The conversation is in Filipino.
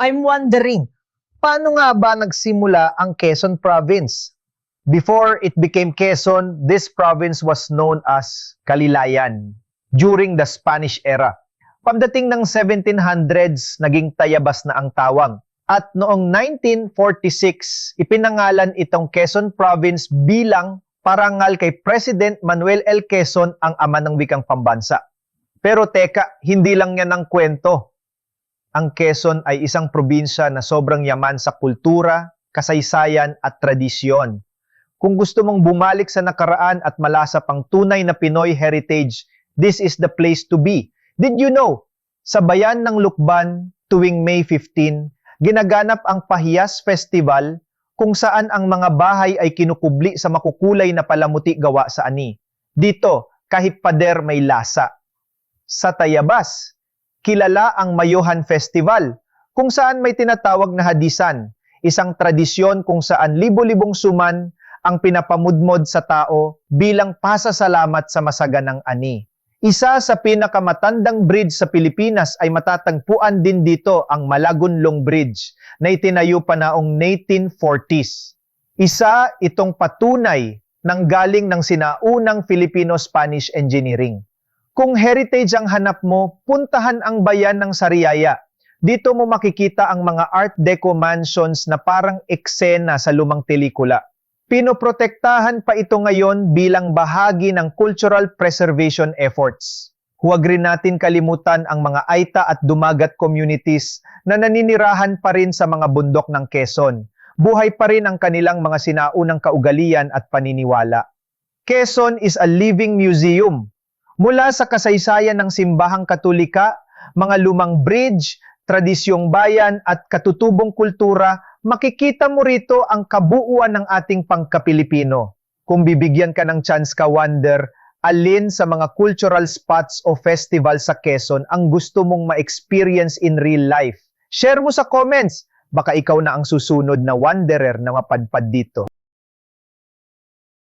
I'm wondering, paano nga ba nagsimula ang Quezon Province? Before it became Quezon, this province was known as Kalilayan during the Spanish era. Pagdating ng 1700s, naging Tayabas na ang tawag. At noong 1946, ipinangalan itong Quezon Province bilang parangal kay President Manuel L. Quezon ang ama ng wikang pambansa. Pero teka, hindi lang yan ang kwento. Ang Quezon ay isang probinsya na sobrang yaman sa kultura, kasaysayan at tradisyon. Kung gusto mong bumalik sa nakaraan at malasa pang tunay na Pinoy heritage, this is the place to be. Did you know? Sa bayan ng Lukban, tuwing May 15, ginaganap ang Pahiyas Festival kung saan ang mga bahay ay kinukubli sa makukulay na palamuti gawa sa ani. Dito, kahit pader may lasa. Sa Tayabas, kilala ang Mayohan Festival, kung saan may tinatawag na hadisan, isang tradisyon kung saan libo-libong suman ang pinapamudmod sa tao bilang pasasalamat sa masaganang ani. Isa sa pinakamatandang bridge sa Pilipinas ay matatagpuan din dito ang Malagunlong Bridge na itinayo pa naong 1940s. Isa itong patunay ng galing ng sinaunang Filipino-Spanish engineering. Kung heritage ang hanap mo, puntahan ang bayan ng Sariaya. Dito mo makikita ang mga Art Deco mansions na parang eksena sa lumang pelikula. Pinoprotektahan pa ito ngayon bilang bahagi ng cultural preservation efforts. Huwag rin natin kalimutan ang mga Aita at Dumagat communities na naninirahan pa rin sa mga bundok ng Quezon. Buhay pa rin ang kanilang mga sinaunang kaugalian at paniniwala. Quezon is a living museum. Mula sa kasaysayan ng simbahang katolika, mga lumang bridge, tradisyong bayan at katutubong kultura, makikita mo rito ang kabuuan ng ating pangkapilipino. Kung bibigyan ka ng chance ka wonder, alin sa mga cultural spots o festival sa Quezon ang gusto mong ma-experience in real life? Share mo sa comments, baka ikaw na ang susunod na wanderer na mapadpad dito.